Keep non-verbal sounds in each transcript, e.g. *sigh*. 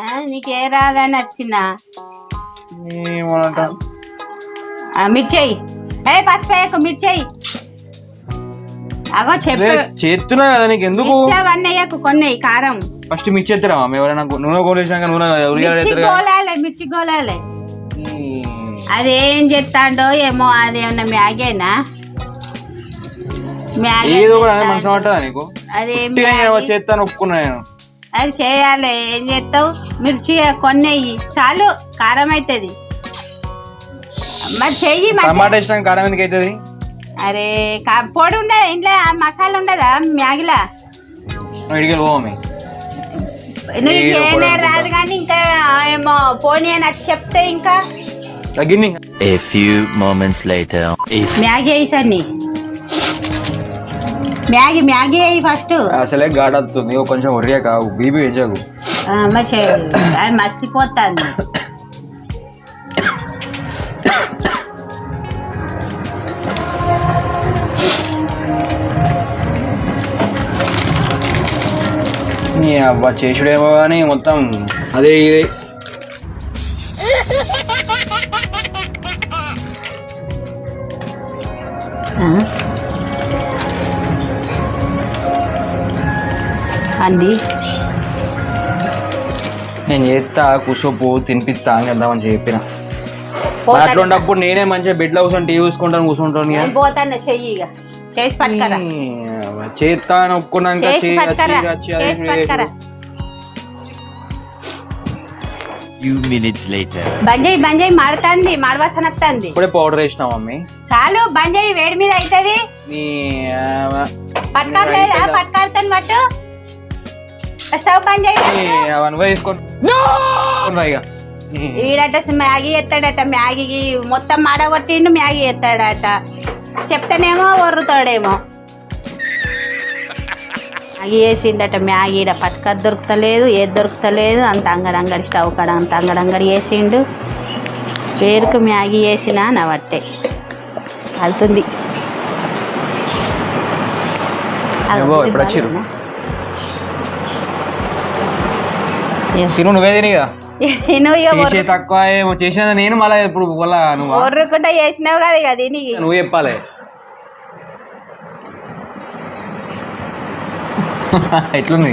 ఆ, నీకే రాదని వచ్చిన మిర్చేయి. ఏ పసుపు మిర్చేయి. అగో చెప్పు. చేస్తున్నా కదా నీకు ఎందుకు మిర్చావన్నీ వేయకు కొన్ని కారం. ఫస్ట్ మిర్చి ఎవరైనా నూనె నూనె గోలాలి మిర్చి గోలాలి. అదేం చెప్తాడో ఏమో అదేమన్నా మ్యాగేనా? మ్యాగీ ఏదో కూడా అనేది మనసు పట్టదా నీకు? అదే. చేస్తాను ఒప్పుకున్నా నేను. అది చేయాలి. ఏం చేస్తావు? మిర్చి కొన్నెయ్యి చాలు కారం అవుతుంది మరి చెయ్యి మరి టమాటా ఇష్టం కారం ఎందుకు అవుతుంది అరే కా- పొడి ఉండదు? ఇంట్లో మసాలా ఉండదా? మ్యాగీలా? నువ్వు రాదు కానీ ఇంకా ఏమో పోనీ అని వచ్చి చెప్తే ఇంకా. తగ్గింది A few moments later. A Maggi వేయి సన్ని. మ్యాగీ మ్యాగీ వేయి ఫస్ట్ అసలే గాడ్ వస్తుంది ఓ కొంచెం ఒరియాక బీబీ పెంచకు మరి అది మసిలిపోతుంది. నీ అబ్బా చేసుడేమో కానీ మొత్తం అదే ఇదే. అంది నేను చేస్తా కూర్చోపు తినిపిస్తా అని చేద్దామని చెప్పిన. పోతాను. అట్లున్నప్పుడు నేనే మంచిగా బెడ్లో కూర్చొని టీవీ చూసుకుంటాను కూర్చుంటాను ఇక. నేను పోతాను చెయ్యి ఇక. చేసి పట్టుకరా. చేస్తా అని ఒప్పుకున్నాక చేసి పట్టుకరా. few minutes later. బంజాయి బంజాయి మాడుతుంది మాడవాసన వస్తుంది ఇప్పుడే పౌడర్ వేసినా మమ్మీ. చాలు బంజాయి వేడి మీద అవుతుంది పట్టుకోలేదా? పట్టుకోరుతాను మట్టు స్టవ్ బంద్ చేయి నువ్వే ఇక. ఈడట మ్యాగీ ఎత్తాడట. మ్యాగీకి మొత్తం మాడగొట్టిండు మ్యాగీ ఎత్తాడట. చెప్తేనేమో ఒర్రుతాడేమో. మ్యాగీ వేసిండట మ్యాగీ ఈడ పట్టుక దొరుకుతలేదు ఏది దొరుకుతలేదు. అంత అంగడంగడి స్టవ్ కాడ అంత అంగడంగడి వేసిండు. పేరుకు మ్యాగీ వేసినా నా వట్టే వెళ్తుంది ఇప్పుడు తిను నువ్వే *laughs* ఇక. చేసే తక్కువ ఏమో చేసేది నేను మళ్ళీ ఇప్పుడు మళ్ళా నువ్వు? చేసినావు కదా ఇక దీని నువ్వు చెప్పాలి. *laughs* ఎట్లుంది?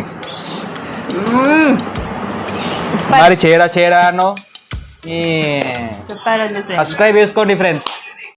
మరి చేరా చేరా అన్నో సబ్స్క్రైబ్ చేసుకోండి ఫ్రెండ్స్